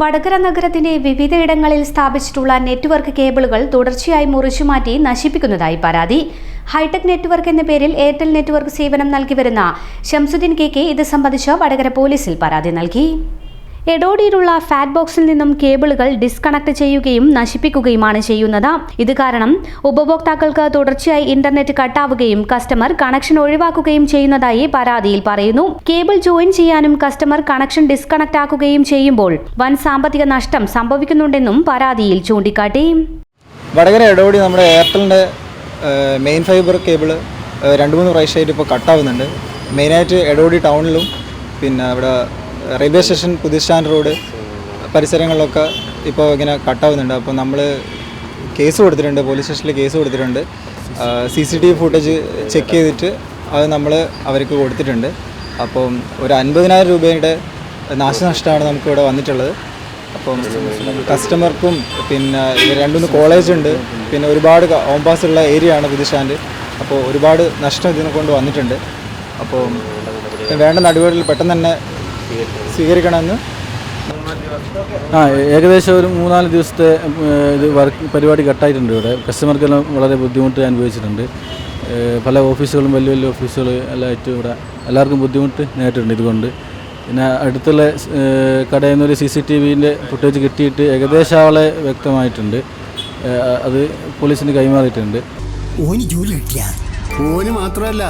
വടകര നഗരത്തിന്റെ വിവിധയിടങ്ങളിൽ സ്ഥാപിച്ചിട്ടുള്ള നെറ്റ്വർക്ക് കേബിളുകൾ തുടർച്ചയായി മുറിച്ചുമാറ്റി നശിപ്പിക്കുന്നതായി പരാതി. ഹൈടെക് നെറ്റ്വർക്ക് എന്ന പേരിൽ എയർടെൽ നെറ്റ്വർക്ക് സേവനം നൽകി വരുന്ന ഷംസുദ്ദീൻ കെ കെ ഇത് സംബന്ധിച്ച് വടകര പോലീസിൽ പരാതി നൽകി. എഡോഡിയിലുള്ള ഫാറ്റ് ബോക്സിൽ നിന്നും കേബിളുകൾ ഡിസ്കണക്ട് ചെയ്യുകയും നശിപ്പിക്കുകയുമാണ് ചെയ്യുന്നത്. ഇത് കാരണം ഉപഭോക്താക്കൾക്ക് തുടർച്ചയായി ഇന്റർനെറ്റ് കട്ടാവുകയും കസ്റ്റമർ കണക്ഷൻ ഒഴിവാക്കുകയും ചെയ്യുന്നതായി പരാതിയിൽ പറയുന്നു. കേബിൾ ജോയിൻ ചെയ്യാനും കസ്റ്റമർ കണക്ഷൻ ഡിസ്കണക്ട് ആക്കുകയും ചെയ്യുമ്പോൾ വൻ സാമ്പത്തിക നഷ്ടം സംഭവിക്കുന്നുണ്ടെന്നും പരാതിയിൽ ചൂണ്ടിക്കാട്ടി. വടകര എടോടി നമ്മുടെ എയർടെലിന്റെ മെയിൻ ഫൈബർ കേബിൾ രണ്ട് മൂന്ന് പ്രാവശ്യമായിട്ട് ഇപ്പോൾ കട്ടാവുന്നുണ്ട് മെയിനായിട്ട് എടോടി ടൗണിലും പിന്നെ ഇവിടെ റെയിൽവേ സ്റ്റേഷൻ പുതിയ സ്റ്റാൻഡ് റോഡ് പരിസരങ്ങളിലൊക്കെ ഇപ്പോൾ ഇങ്ങനെ കട്ടാവുന്നുണ്ട് അപ്പോൾ നമ്മൾ കേസ് കൊടുത്തിട്ടുണ്ട് പോലീസ് സ്റ്റേഷനിൽ കേസ് കൊടുത്തിട്ടുണ്ട്. C C T V footage check ചെയ്തിട്ട് അത് നമ്മൾ അവർക്ക് കൊടുത്തിട്ടുണ്ട്. അപ്പം ഒരു അൻപതിനായിരം രൂപയുടെ നാശനഷ്ടമാണ് നമുക്കിവിടെ വന്നിട്ടുള്ളത്. അപ്പം കസ്റ്റമർക്കും പിന്നെ രണ്ടുമൂന്ന് കോളേജ് ഉണ്ട്. പിന്നെ ഒരുപാട് ഓംപാസ് ഉള്ള ഏരിയ ആണ് പുതിയ സ്റ്റാൻഡ് അപ്പോൾ ഒരുപാട് നഷ്ടം ഇതിനെ കൊണ്ട് വന്നിട്ടുണ്ട്. അപ്പോൾ വേണ്ട നടപടികൾ പെട്ടെന്ന് തന്നെ സ്വീകരിക്കണമെന്ന്. ആ ഏകദേശം ഒരു മൂന്നാൽ ദിവസത്തെ ഇത് വർക്ക് പരിപാടി കട്ടായിട്ടുണ്ട് ഇവിടെ. കസ്റ്റമർക്കെല്ലാം വളരെ ബുദ്ധിമുട്ട് അനുഭവിച്ചിട്ടുണ്ട്. പല ഓഫീസുകളും വലിയ വലിയ ഓഫീസുകൾ എല്ലാം ആയിട്ട് ഇവിടെ എല്ലാവർക്കും ബുദ്ധിമുട്ട് നേരിട്ടുണ്ട് ഇതുകൊണ്ട്. പിന്നെ അടുത്തുള്ള കടയിൽ നിന്നൊരു സി സി ടി വിന്റെ ഫുട്ടേജ് കിട്ടിയിട്ട് ഏകദേശം ആളെ വ്യക്തമായിട്ടുണ്ട്. അത് പോലീസിന് കൈമാറിയിട്ടുണ്ട്. ഓന് ജോലി കിട്ടിയ? ഓന് മാത്രമല്ല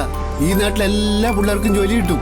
ഈ നാട്ടിലെല്ലാ പിള്ളേർക്കും ജോലി കിട്ടും.